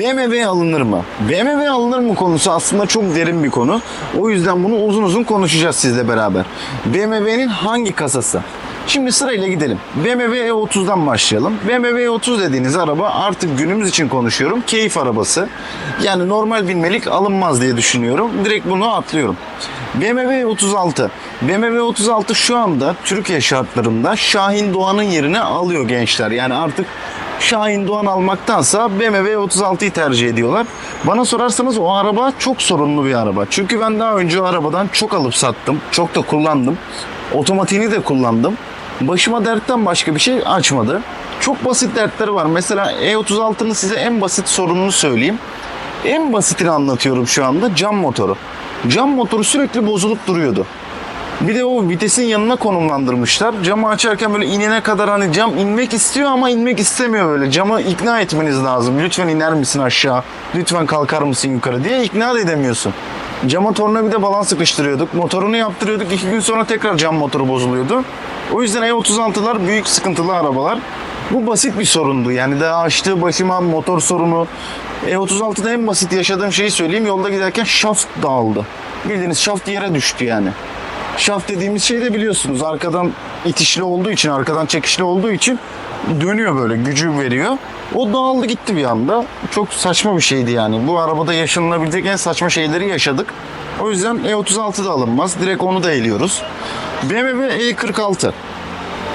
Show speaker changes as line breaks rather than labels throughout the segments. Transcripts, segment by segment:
BMW alınır mı? BMW alınır mı konusu aslında çok derin bir konu. O yüzden bunu uzun uzun konuşacağız sizle beraber. BMW'nin hangi kasası? Şimdi sırayla gidelim. BMW E30'dan başlayalım. BMW E30 dediğiniz araba artık günümüz için konuşuyorum. Keyif arabası. Yani normal binmelik alınmaz diye düşünüyorum. Direkt bunu atlıyorum. BMW 36. BMW 36 şu anda Türkiye şartlarında Şahin Doğan'ın yerini alıyor gençler. Yani artık Şahin Doğan almaktansa BMW 36'yı tercih ediyorlar. Bana sorarsanız o araba çok sorunlu bir araba. Çünkü ben daha önce o arabadan çok alıp sattım. Çok da kullandım. Otomatiğini de kullandım. Başıma dertten başka bir şey açmadı. Çok basit dertleri var. Mesela E36'nın size en basit sorununu söyleyeyim. En basitini anlatıyorum şu anda cam motoru. Cam motoru sürekli bozulup duruyordu. Bir de o vitesin yanına konumlandırmışlar. Camı açarken böyle inene kadar hani cam inmek istiyor ama inmek istemiyor böyle. Camı ikna etmeniz lazım. Lütfen iner misin aşağı? Lütfen kalkar mısın yukarı diye ikna da edemiyorsun. Cama tornavida balans sıkıştırıyorduk. Motorunu yaptırıyorduk. iki gün sonra tekrar cam motoru bozuluyordu. O yüzden E36'lar büyük sıkıntılı arabalar. Bu basit bir sorundu. Yani daha açtığı başıma motor sorunu. E36'da en basit yaşadığım şeyi söyleyeyim. Yolda giderken şaft dağıldı. Bildiğiniz şaft yere düştü yani. Şaft dediğimiz şey de biliyorsunuz arkadan itişli olduğu için, arkadan çekişli olduğu için dönüyor böyle gücü veriyor. O dağıldı gitti bir anda. Çok saçma bir şeydi yani. Bu arabada yaşanılabilecek en saçma şeyleri yaşadık. O yüzden E36 da alınmaz. Direkt onu da eliyoruz. BMW E46.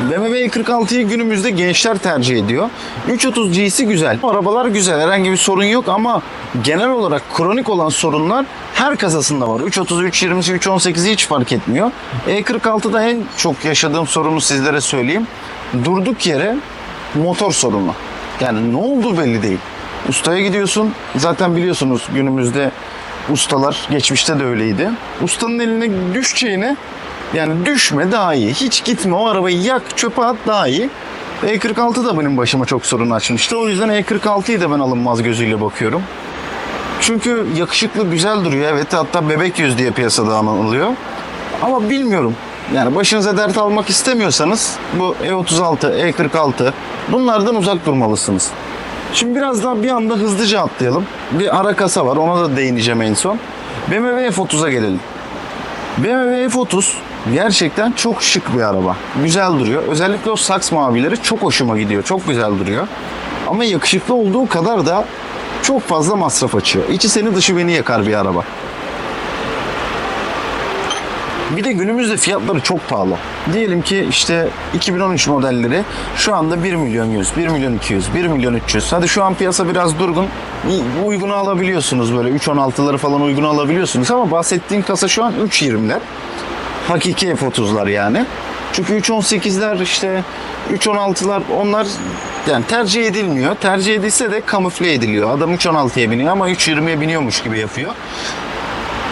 BMW E46'yı günümüzde gençler tercih ediyor. 330 G'si güzel. Arabalar güzel. Herhangi bir sorun yok ama genel olarak kronik olan sorunlar her kasasında var. 330, 320, 318'i hiç fark etmiyor. E46'da en çok yaşadığım sorunu sizlere söyleyeyim. Durduk yere motor sorunu. Yani ne oldu belli değil. Ustaya gidiyorsun. Zaten biliyorsunuz günümüzde ustalar geçmişte de öyleydi. Ustanın eline düşeceğine yani düşme daha iyi. Hiç gitme o arabayı yak çöpe at daha iyi. E46 da benim başıma çok sorun açmıştı. O yüzden E46'yı da ben alınmaz gözüyle bakıyorum. Çünkü yakışıklı güzel duruyor evet hatta bebek yüz diye piyasada anılıyor. Ama bilmiyorum. Yani başınıza dert almak istemiyorsanız bu E E36, E46 bunlardan uzak durmalısınız. Şimdi biraz daha bir anda hızlıca atlayalım. Bir ara kasa var ona da değineceğim en son. BMW F30'a gelelim. BMW F30 gerçekten çok şık bir araba. Güzel duruyor. Özellikle o saks mavileri çok hoşuma gidiyor. Çok güzel duruyor. Ama yakışıklı olduğu kadar da çok fazla masraf açıyor. İçi seni dışı beni yakar bir araba. Bir de günümüzde fiyatları çok pahalı. Diyelim ki işte 2013 modelleri şu anda 1 milyon 100, 1 milyon 200, 1 milyon 300. Hadi şu an piyasa biraz durgun. Uygunu alabiliyorsunuz böyle 3.16'ları falan uygunu alabiliyorsunuz ama bahsettiğim kasa şu an 3.20'ler. Hakiki F30'lar yani. Çünkü 3.18'ler işte 3.16'lar onlar yani tercih edilmiyor. Tercih edilse de kamufle ediliyor. Adam 3.16'ya biniyor ama 3.20'ye biniyormuş gibi yapıyor.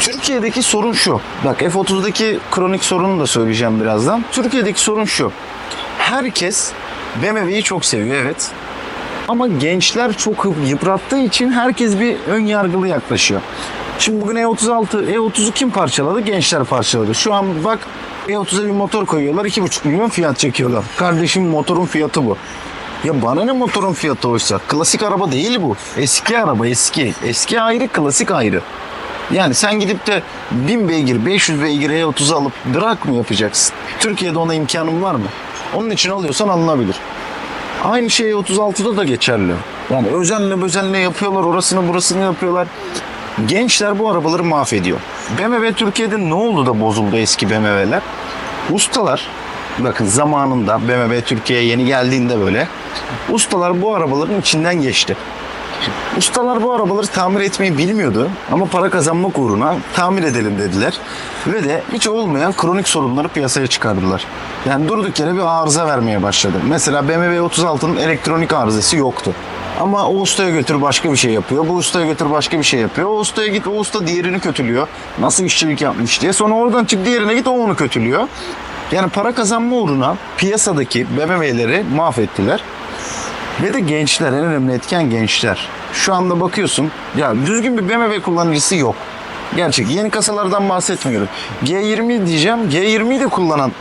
Türkiye'deki sorun şu. Bak F30'daki kronik sorunu da söyleyeceğim birazdan. Türkiye'deki sorun şu. Herkes BMW'yi çok seviyor evet. Ama gençler çok yıprattığı için herkes bir ön yargılı yaklaşıyor. Şimdi bugün E36, E30'u kim parçaladı? Gençler parçaladı. Şu an bak E30'a bir motor koyuyorlar. 2,5 milyon fiyat çekiyorlar. Kardeşim motorun fiyatı bu. Ya bana ne motorun fiyatı oysa? Klasik araba değil bu. Eski araba eski. Eski ayrı klasik ayrı. Yani sen gidip de 1000 beygir, 500 beygir E30 alıp drag mı yapacaksın? Türkiye'de ona imkanın var mı? Onun için alıyorsan alınabilir. Aynı şey 36'da da geçerli. Yani özenle özenle yapıyorlar, orasını burasını yapıyorlar. Gençler bu arabaları mahvediyor. BMW Türkiye'de ne oldu da bozuldu eski BMW'ler? Ustalar, bakın zamanında BMW Türkiye'ye yeni geldiğinde böyle, ustalar bu arabaların içinden geçti. Ustalar bu arabaları tamir etmeyi bilmiyordu ama para kazanmak uğruna tamir edelim dediler. Ve de hiç olmayan kronik sorunları piyasaya çıkardılar. Yani durduk yere bir arıza vermeye başladı. Mesela BMW 36'nın elektronik arızası yoktu. Ama o ustaya götür başka bir şey yapıyor. Bu ustaya götür başka bir şey yapıyor. O ustaya git o usta diğerini kötülüyor. Nasıl işçilik yapmış diye. Sonra oradan çık diğerine git o onu kötülüyor. Yani para kazanma uğruna piyasadaki BMW'leri mahvettiler. Ve de gençler en önemli etken gençler. Şu anda bakıyorsun ya düzgün bir BMW kullanıcısı yok. Gerçek yeni kasalardan bahsetmiyorum. G20 diyeceğim. G20'yi de kullanan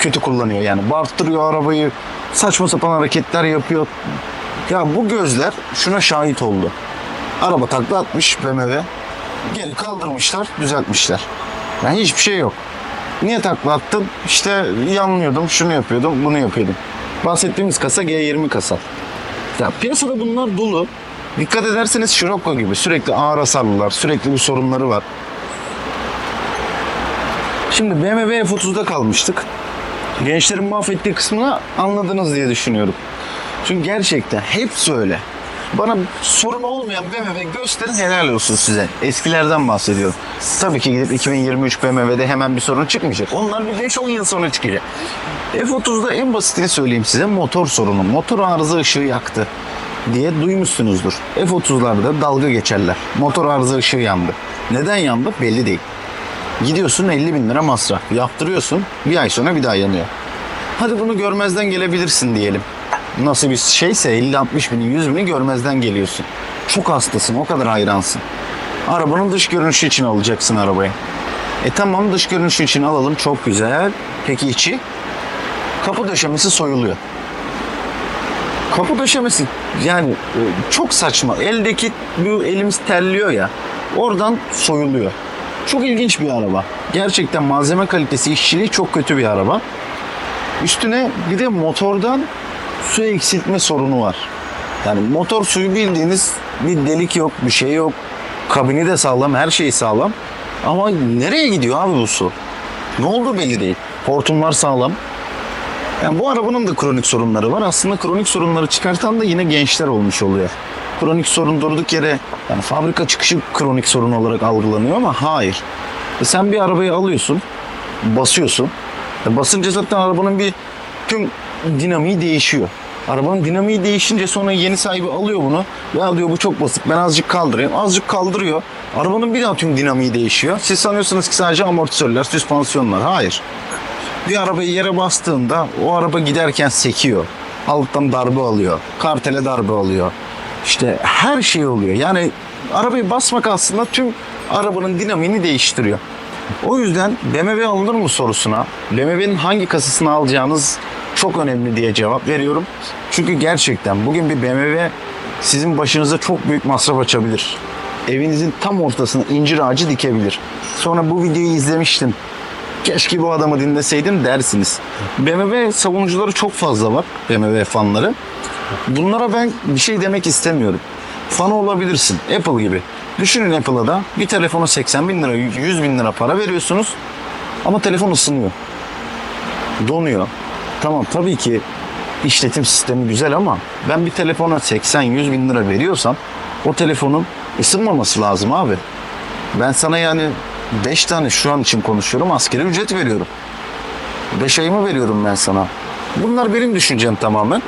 kötü kullanıyor yani. Bağırttırıyor arabayı. Saçma sapan hareketler yapıyor. Ya bu gözler şuna şahit oldu. Araba takla atmış BMW. Geri kaldırmışlar, düzeltmişler. Yani hiçbir şey yok. Niye takla attın? İşte yanlıyordum, şunu yapıyordum, bunu yapıyordum. Bahsettiğimiz kasa G20 kasa. Ya piyasada bunlar dolu. Dikkat ederseniz Scirocco gibi sürekli ağır hasarlılar, sürekli bir sorunları var. Şimdi BMW F30'da kalmıştık. Gençlerin mahvettiği kısmını anladınız diye düşünüyorum. Çünkü gerçekten hepsi öyle. Bana sorun olmayan BMW gösterin helal olsun size. Eskilerden bahsediyorum. Tabii ki gidip 2023 BMW'de hemen bir sorun çıkmayacak. Onlar bir 5-10 yıl sonra çıkacak. F30'da en basitini söyleyeyim size motor sorunu. Motor arıza ışığı yaktı diye duymuşsunuzdur. F30'larda dalga geçerler. Motor arıza ışığı yandı. Neden yandı belli değil. Gidiyorsun 50 bin lira masraf. Yaptırıyorsun bir ay sonra bir daha yanıyor. Hadi bunu görmezden gelebilirsin diyelim. Nasıl bir şeyse 50-60 bini 100 bini görmezden geliyorsun. Çok hastasın o kadar hayransın. Arabanın dış görünüşü için alacaksın arabayı. E tamam dış görünüşü için alalım çok güzel. Peki içi? Kapı döşemesi soyuluyor. Kapı döşemesi yani e, çok saçma. Eldeki bu elimiz terliyor ya. Oradan soyuluyor. Çok ilginç bir araba. Gerçekten malzeme kalitesi, işçiliği çok kötü bir araba. Üstüne bir de motordan su eksiltme sorunu var. Yani motor suyu bildiğiniz bir delik yok, bir şey yok. Kabini de sağlam, her şey sağlam. Ama nereye gidiyor abi bu su? Ne oldu belli değil. Hortumlar sağlam. Yani bu arabanın da kronik sorunları var. Aslında kronik sorunları çıkartan da yine gençler olmuş oluyor. Kronik sorun durduk yere yani fabrika çıkışı kronik sorun olarak algılanıyor ama hayır. E sen bir arabayı alıyorsun, basıyorsun. E basınca zaten arabanın bir tüm dinamiği değişiyor. Arabanın dinamiği değişince sonra yeni sahibi alıyor bunu. Ya diyor bu çok basit ben azıcık kaldırayım. Azıcık kaldırıyor. Arabanın bir daha tüm dinamiği değişiyor. Siz sanıyorsunuz ki sadece amortisörler, süspansiyonlar. Hayır. Bir arabayı yere bastığında o araba giderken sekiyor. Alttan darbe alıyor. Kartele darbe alıyor. İşte her şey oluyor. Yani arabayı basmak aslında tüm arabanın dinamiğini değiştiriyor. O yüzden BMW alınır mı sorusuna BMW'nin hangi kasasını alacağınız çok önemli diye cevap veriyorum. Çünkü gerçekten bugün bir BMW sizin başınıza çok büyük masraf açabilir. Evinizin tam ortasına incir ağacı dikebilir. Sonra bu videoyu izlemiştim. Keşke bu adamı dinleseydim dersiniz. BMW savunucuları çok fazla var. BMW fanları. Bunlara ben bir şey demek istemiyorum. Fan olabilirsin. Apple gibi. Düşünün Apple'a da bir telefona 80 bin lira, 100 bin lira para veriyorsunuz. Ama telefon ısınıyor. Donuyor. Tamam tabii ki işletim sistemi güzel ama ben bir telefona 80-100 bin lira veriyorsam o telefonun ısınmaması lazım abi. Ben sana yani 5 tane şu an için konuşuyorum askeri ücret veriyorum. 5 ayımı veriyorum ben sana. Bunlar benim düşüncem tamamen.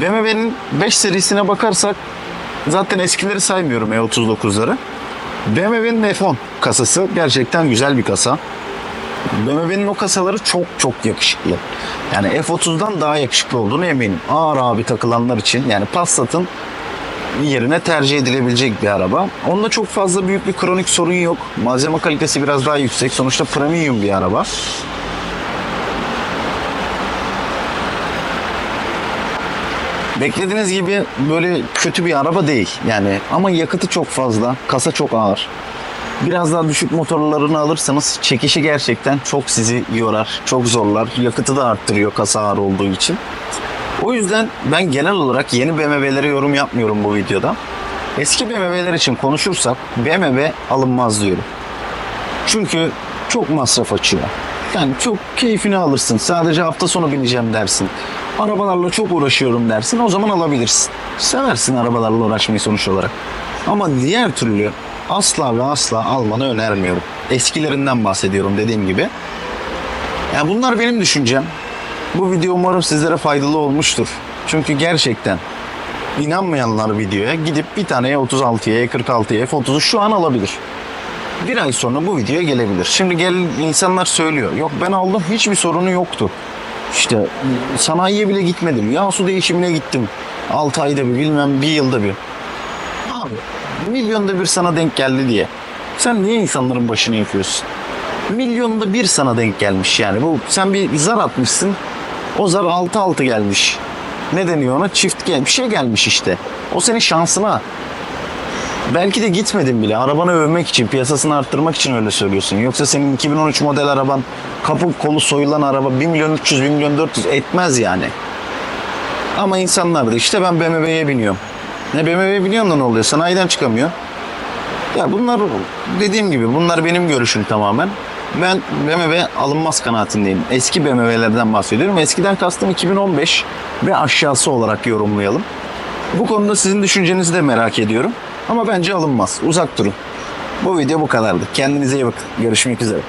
BMW'nin 5 serisine bakarsak zaten eskileri saymıyorum E39'ları. BMW'nin F10 kasası gerçekten güzel bir kasa. BMW'nin o kasaları çok çok yakışıklı. Yani F30'dan daha yakışıklı olduğunu eminim. Ağır abi takılanlar için yani Passat'ın yerine tercih edilebilecek bir araba. Onda çok fazla büyük bir kronik sorun yok. Malzeme kalitesi biraz daha yüksek. Sonuçta premium bir araba. Beklediğiniz gibi böyle kötü bir araba değil. Yani ama yakıtı çok fazla, kasa çok ağır. Biraz daha düşük motorlarını alırsanız çekişi gerçekten çok sizi yorar, çok zorlar. Yakıtı da arttırıyor kasa ağır olduğu için. O yüzden ben genel olarak yeni BMW'lere yorum yapmıyorum bu videoda. Eski BMW'ler için konuşursak BMW alınmaz diyorum. Çünkü çok masraf açıyor. Yani çok keyfini alırsın. Sadece hafta sonu bineceğim dersin. Arabalarla çok uğraşıyorum dersin. O zaman alabilirsin. Seversin arabalarla uğraşmayı sonuç olarak. Ama diğer türlü asla ve asla almanı önermiyorum. Eskilerinden bahsediyorum dediğim gibi. Yani bunlar benim düşüncem. Bu video umarım sizlere faydalı olmuştur. Çünkü gerçekten inanmayanlar videoya gidip bir tane E36'ya, E46'ya, F30'u şu an alabilir. Bir ay sonra bu videoya gelebilir. Şimdi gel insanlar söylüyor. Yok ben aldım hiçbir sorunu yoktu. İşte sanayiye bile gitmedim. Yağ su değişimine gittim. 6 ayda bir bilmem bir yılda bir. Abi milyonda bir sana denk geldi diye. Sen niye insanların başını yakıyorsun? Milyonda bir sana denk gelmiş yani. Bu sen bir zar atmışsın. O zar 6 6 gelmiş. ne deniyor ona? Çift gel bir şey gelmiş işte. O senin şansına. Belki de gitmedin bile. Arabanı övmek için, piyasasını arttırmak için öyle söylüyorsun. Yoksa senin 2013 model araban, kapı kolu soyulan araba 1 milyon 300, 1 milyon 400 etmez yani. Ama insanlar da işte ben BMW'ye biniyorum. Ne BMW'ye biniyorum da ne oluyor? Sanayiden çıkamıyor. Ya bunlar dediğim gibi bunlar benim görüşüm tamamen. Ben BMW alınmaz kanaatindeyim. Eski BMW'lerden bahsediyorum. Eskiden kastım 2015 ve aşağısı olarak yorumlayalım. Bu konuda sizin düşüncenizi de merak ediyorum. Ama bence alınmaz. Uzak durun. Bu video bu kadardı. Kendinize iyi bakın. Görüşmek üzere.